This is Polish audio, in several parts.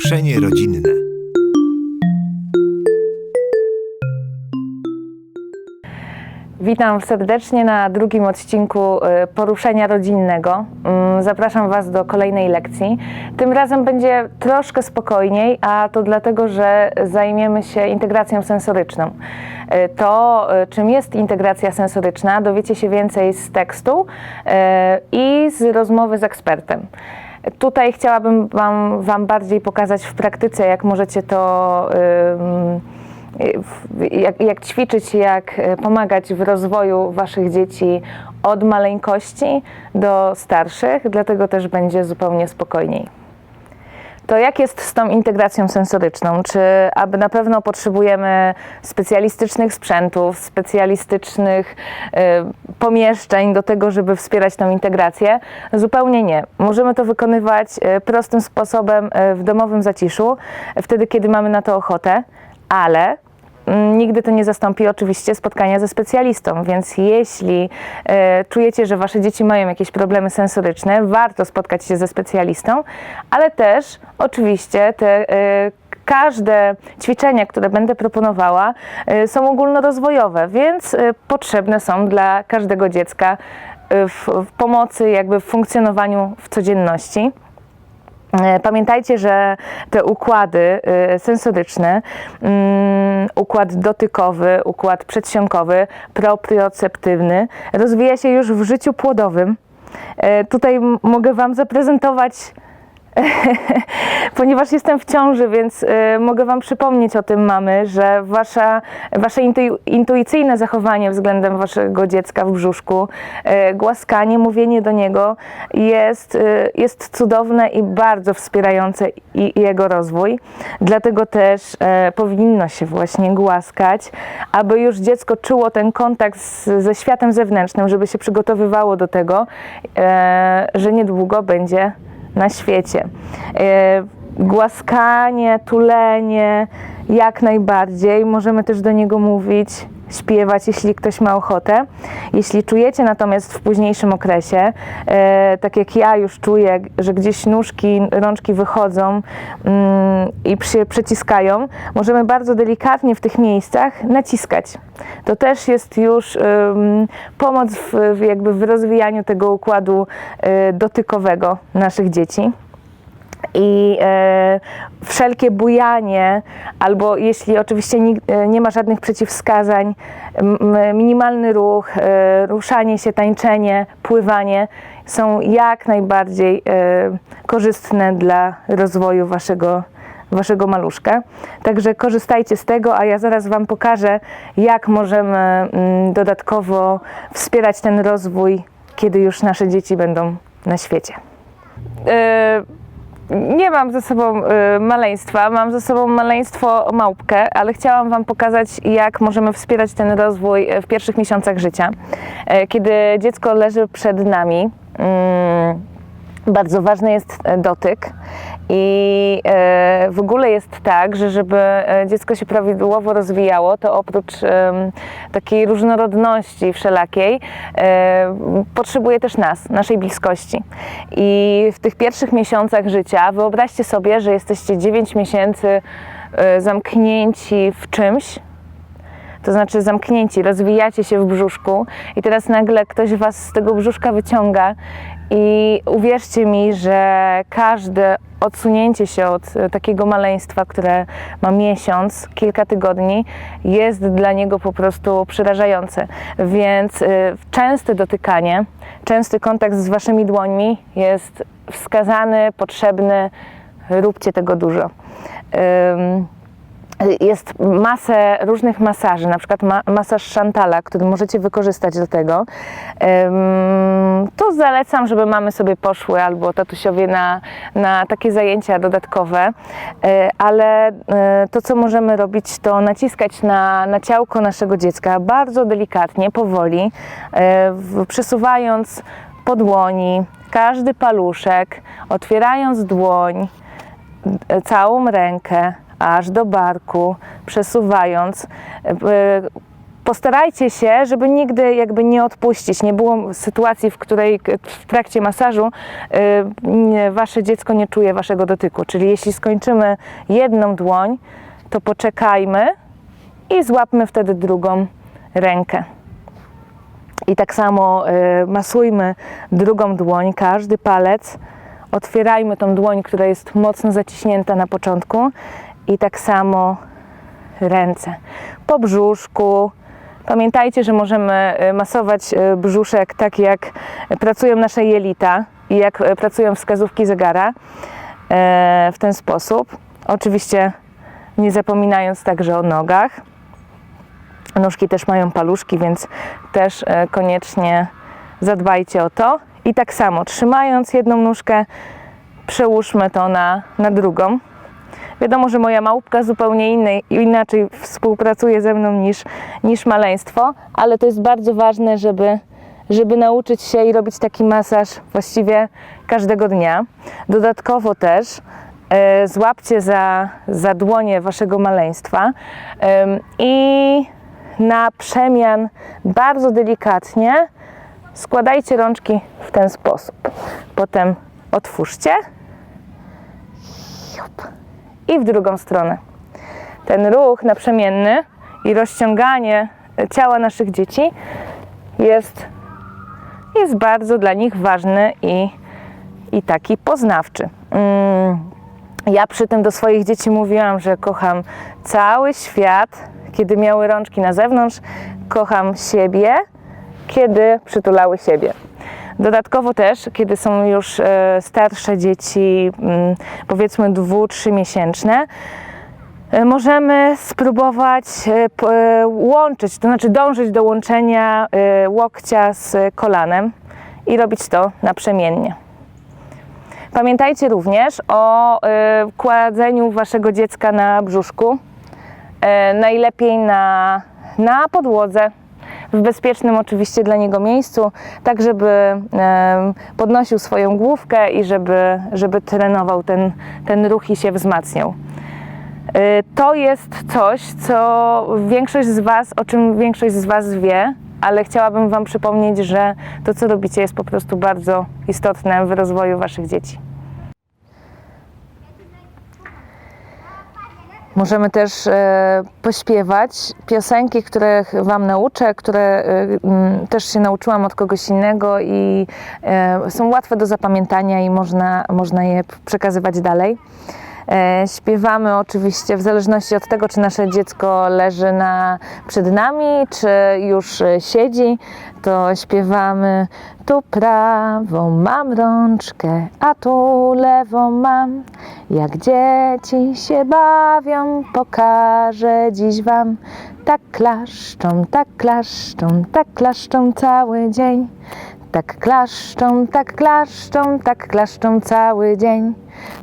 Poruszenie rodzinne. Witam serdecznie na drugim odcinku y, Poruszenia Rodzinnego. Mm, Zapraszam Was do kolejnej lekcji. Tym razem będzie troszkę spokojniej, a to dlatego, że zajmiemy się integracją sensoryczną. Y, To, y, czym jest integracja sensoryczna, dowiecie się więcej z tekstu i z rozmowy z ekspertem. Tutaj chciałabym Wam, wam bardziej pokazać w praktyce, jak możecie to. jak, jak ćwiczyć, jak e, pomagać w rozwoju Waszych dzieci od maleńkości do starszych, dlatego też będzie zupełnie spokojniej. To jak jest z tą integracją sensoryczną? Czy aby na pewno potrzebujemy specjalistycznych sprzętów, specjalistycznych e, pomieszczeń do tego, żeby wspierać tą integrację? Zupełnie nie. Możemy to wykonywać e, prostym sposobem e, w domowym zaciszu, wtedy kiedy mamy na to ochotę, ale Nigdy to nie zastąpi oczywiście spotkania ze specjalistą, więc jeśli e, czujecie, że wasze dzieci mają jakieś problemy sensoryczne, warto spotkać się ze specjalistą, ale też oczywiście te e, każde ćwiczenia, które będę proponowała, e, są ogólnorozwojowe, więc e, potrzebne są dla każdego dziecka e, w, w pomocy, jakby w funkcjonowaniu w codzienności. E, Pamiętajcie, że te układy y, sensoryczne, mm, układ dotykowy, układ przedsionkowy, proprioceptywny rozwija się już w życiu płodowym. E, Tutaj mogę Wam zaprezentować ponieważ jestem w ciąży, więc y, mogę Wam przypomnieć o tym, mamy, że wasza, Wasze intu, intuicyjne zachowanie względem Waszego dziecka w brzuszku, y, głaskanie, mówienie do niego jest, y, jest cudowne i bardzo wspierające i, i jego rozwój. Dlatego też e, powinno się właśnie głaskać, aby już dziecko czuło ten kontakt z, ze światem zewnętrznym, żeby się przygotowywało do tego, e, że niedługo będzie na świecie. E, Głaskanie, tulenie, jak najbardziej. Możemy też do niego mówić, śpiewać, jeśli ktoś ma ochotę. Jeśli czujecie natomiast w późniejszym okresie, e, tak jak ja już czuję, że gdzieś nóżki, rączki wychodzą mm, i się przeciskają, możemy bardzo delikatnie w tych miejscach naciskać. To też jest już pomoc w, w jakby w rozwijaniu tego układu y, dotykowego naszych dzieci. I e, wszelkie bujanie, albo jeśli oczywiście nig- e, nie ma żadnych przeciwwskazań, minimalny ruch, e, ruszanie się, tańczenie, pływanie są jak najbardziej e, korzystne dla rozwoju waszego, waszego maluszka. Także korzystajcie z tego, a ja zaraz Wam pokażę, jak możemy mm, dodatkowo wspierać ten rozwój, kiedy już nasze dzieci będą na świecie. E, nie mam ze sobą y, maleństwa, mam ze sobą maleństwo małpkę, ale chciałam Wam pokazać, jak możemy wspierać ten rozwój y, w pierwszych miesiącach życia. E, Kiedy dziecko leży przed nami, mm, bardzo ważny jest e, dotyk i e, w ogóle jest tak, że żeby e, dziecko się prawidłowo rozwijało, to oprócz takiej różnorodności wszelakiej e, potrzebuje też nas, naszej bliskości. I w tych pierwszych miesiącach życia wyobraźcie sobie, że jesteście 9 miesięcy zamknięci w czymś, to znaczy zamknięci, rozwijacie się w brzuszku i teraz nagle ktoś was z tego brzuszka wyciąga i uwierzcie mi, że każde odsunięcie się od e, takiego maleństwa, które ma miesiąc, kilka tygodni, jest dla niego po prostu przerażające. Więc y, częste dotykanie, częsty kontakt z waszymi dłońmi jest wskazany, potrzebny. Róbcie tego dużo. Jest masę różnych masaży, na przykład ma, masaż Chantala, który możecie wykorzystać do tego. Ym, to zalecam, żeby mamy sobie poszły albo tatusiowie na, na takie zajęcia dodatkowe, E, ale e, to, co możemy robić, to naciskać na, na ciałko naszego dziecka bardzo delikatnie, powoli, e, przesuwając po dłoni każdy paluszek, otwierając dłoń, całą rękę aż do barku, przesuwając, e, postarajcie się, żeby nigdy jakby nie odpuścić. Nie było sytuacji, w której w trakcie masażu nie, wasze dziecko nie czuje waszego dotyku. Czyli jeśli skończymy jedną dłoń, to poczekajmy i złapmy wtedy drugą rękę. I tak samo y, masujmy drugą dłoń, każdy palec. Otwierajmy tą dłoń, która jest mocno zaciśnięta na początku. I tak samo ręce. Po brzuszku. Pamiętajcie, że możemy y, masować y, brzuszek tak, jak pracują nasze jelita i jak y, pracują wskazówki zegara e, w ten sposób. Oczywiście nie zapominając także o nogach. Nóżki też mają paluszki, więc też e, koniecznie zadbajcie o to. I tak samo, trzymając jedną nóżkę, przełóżmy to na, na drugą. Wiadomo, że moja małpka zupełnie innej, inaczej współpracuje ze mną niż, niż maleństwo, ale to jest bardzo ważne, żeby, żeby nauczyć się i robić taki masaż właściwie każdego dnia. Dodatkowo też e, złapcie za, za dłonie waszego maleństwa i na przemian bardzo delikatnie składajcie rączki w ten sposób. Potem otwórzcie. I w drugą stronę. Ten ruch naprzemienny i rozciąganie ciała naszych dzieci jest, jest bardzo dla nich ważny i, i taki poznawczy. Mm, ja przy tym do swoich dzieci mówiłam, że kocham cały świat, kiedy miały rączki na zewnątrz, kocham siebie, kiedy przytulały siebie. Dodatkowo też, kiedy są już e, starsze dzieci, mm, powiedzmy dwu, trzy miesięczne, e, możemy spróbować e, łączyć, to znaczy dążyć do łączenia łokcia z kolanem i robić to naprzemiennie. Pamiętajcie również o kładzeniu waszego dziecka na brzuszku. Najlepiej na, na podłodze, w bezpiecznym oczywiście dla niego miejscu, tak żeby podnosił swoją główkę i żeby, żeby trenował ten, ten ruch i się wzmacniał. Y, To jest coś, co większość z Was, o czym większość z Was wie, ale chciałabym Wam przypomnieć, że to, co robicie, jest po prostu bardzo istotne w rozwoju Waszych dzieci. Możemy też e, pośpiewać piosenki, których Wam nauczę, które e, m, też się nauczyłam od kogoś innego i e, są łatwe do zapamiętania i można, można je przekazywać dalej. E, Śpiewamy oczywiście w zależności od tego, czy nasze dziecko leży na, przed nami, czy już e, siedzi, to śpiewamy tu prawą mam rączkę, a tu lewą mam. Jak dzieci się bawią, pokażę dziś wam. Tak klaszczą, tak klaszczą, tak klaszczą cały dzień. Tak klaszczą, tak klaszczą, tak klaszczą cały dzień.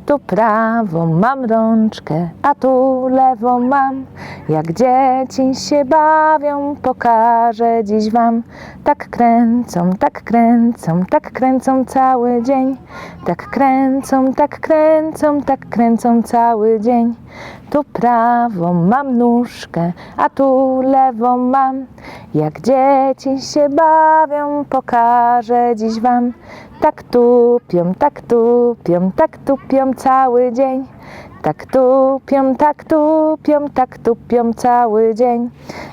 Tu prawą mam rączkę, a tu lewą mam. Jak dzieci się bawią, pokażę dziś wam. Tak kręcą, tak kręcą, tak kręcą cały dzień. Tak kręcą, tak kręcą, tak kręcą cały dzień. Tu prawą mam nóżkę, a tu lewą mam. Jak dzieci się bawią, pokażę dziś wam. Tak tupią, tak tupią, tak tupią cały dzień. Tak tupią, tak tupią, tak tupią cały dzień.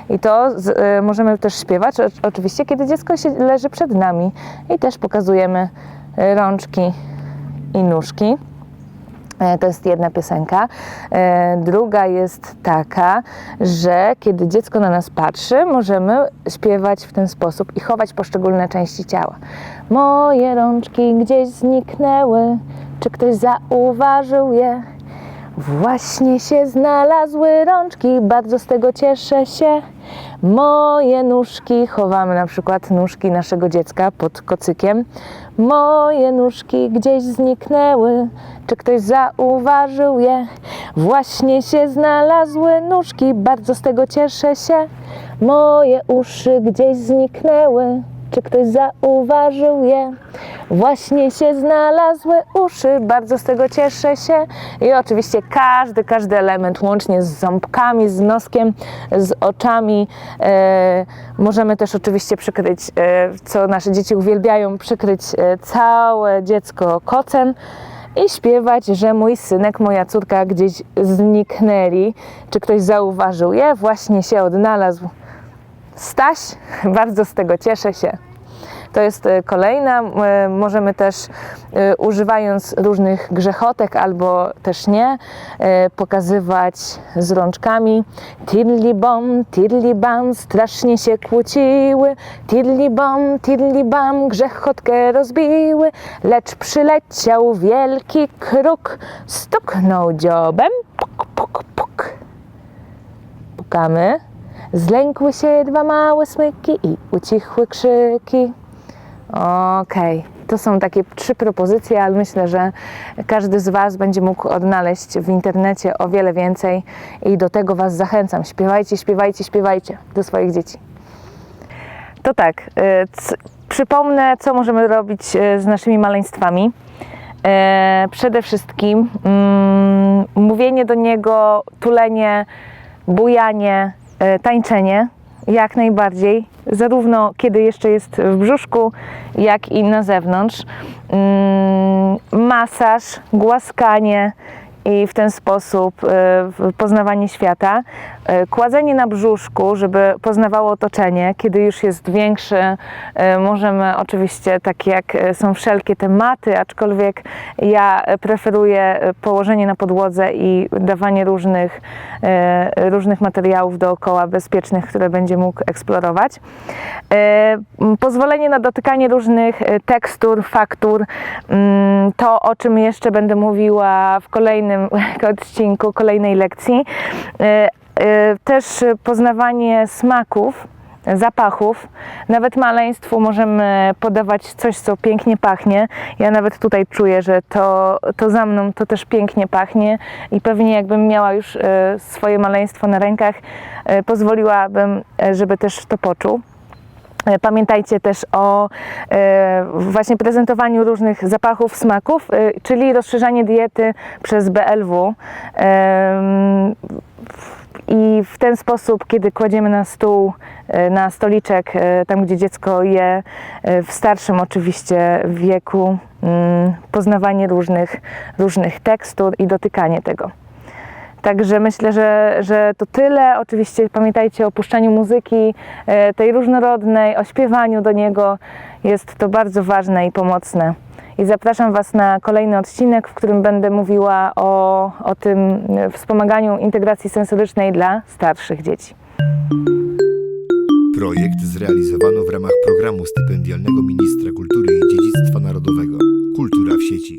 I to z, y, możemy też śpiewać, o- oczywiście, kiedy dziecko się leży przed nami. I też pokazujemy rączki i nóżki. E, To jest jedna piosenka. E, Druga jest taka, że kiedy dziecko na nas patrzy, możemy śpiewać w ten sposób i chować poszczególne części ciała. Moje rączki gdzieś zniknęły, czy ktoś zauważył je? Właśnie się znalazły rączki, bardzo z tego cieszę się. Moje nóżki, chowamy na przykład nóżki naszego dziecka pod kocykiem. Moje nóżki gdzieś zniknęły, czy ktoś zauważył je? Właśnie się znalazły nóżki, bardzo z tego cieszę się. Moje uszy gdzieś zniknęły, czy ktoś zauważył je? Właśnie się znalazły uszy, bardzo z tego cieszę się. I oczywiście każdy, każdy element, łącznie z ząbkami, z noskiem, z oczami. E, możemy też oczywiście przykryć, e, co nasze dzieci uwielbiają, przykryć e, całe dziecko kocem i śpiewać, że mój synek, moja córka gdzieś zniknęli. Czy ktoś zauważył je? Właśnie się odnalazł. Staś, bardzo z tego cieszę się. To jest e, kolejna. e, Możemy też e, używając różnych grzechotek albo też nie, pokazywać z rączkami. Tidli bom, tidli bam, strasznie się kłóciły. Tidli bom, tidli bam, grzechotkę rozbiły. Lecz przyleciał wielki kruk, stuknął dziobem, puk, puk, puk. Pukamy. Zlękły się dwa małe smyki i ucichły krzyki. Okej, to są takie trzy propozycje, ale myślę, że każdy z Was będzie mógł odnaleźć w internecie o wiele więcej i do tego Was zachęcam. Śpiewajcie, śpiewajcie, śpiewajcie do swoich dzieci. To tak, y, przypomnę, co możemy robić y, z naszymi maleństwami. E, Przede wszystkim mm, mówienie do niego, tulenie, bujanie, tańczenie, jak najbardziej, zarówno kiedy jeszcze jest w brzuszku, jak i na zewnątrz. Mm, Masaż, głaskanie i w ten sposób w- poznawanie świata. E, Kładzenie na brzuszku, żeby poznawało otoczenie. Kiedy już jest większy, e, możemy oczywiście, tak jak są wszelkie te maty, aczkolwiek ja preferuję położenie na podłodze i dawanie różnych, różnych materiałów dookoła bezpiecznych, które będzie mógł eksplorować. Pozwolenie na dotykanie różnych tekstur, faktur, mm, to o czym jeszcze będę mówiła w kolejnym odcinku, kolejnej lekcji. E, e, Też poznawanie smaków, zapachów. Nawet maleństwu możemy podawać coś, co pięknie pachnie. Ja nawet tutaj czuję, że to, to za mną to też pięknie pachnie i pewnie jakbym miała już e, swoje maleństwo na rękach, pozwoliłabym, żeby też to poczuł. E, Pamiętajcie też o e, właśnie prezentowaniu różnych zapachów, smaków, e, czyli rozszerzanie diety przez BLW. I w ten sposób, kiedy kładziemy na stół, na stoliczek, tam gdzie dziecko je, w starszym oczywiście wieku, mm, poznawanie różnych, różnych tekstur i dotykanie tego. Także myślę, że, że to tyle. Oczywiście pamiętajcie o puszczaniu muzyki, e, tej różnorodnej, o śpiewaniu do niego. Jest to bardzo ważne i pomocne. I zapraszam Was na kolejny odcinek, w którym będę mówiła o, o tym e, wspomaganiu integracji sensorycznej dla starszych dzieci. Projekt zrealizowano w ramach programu stypendialnego Ministra Kultury i Dziedzictwa Narodowego Kultura w sieci.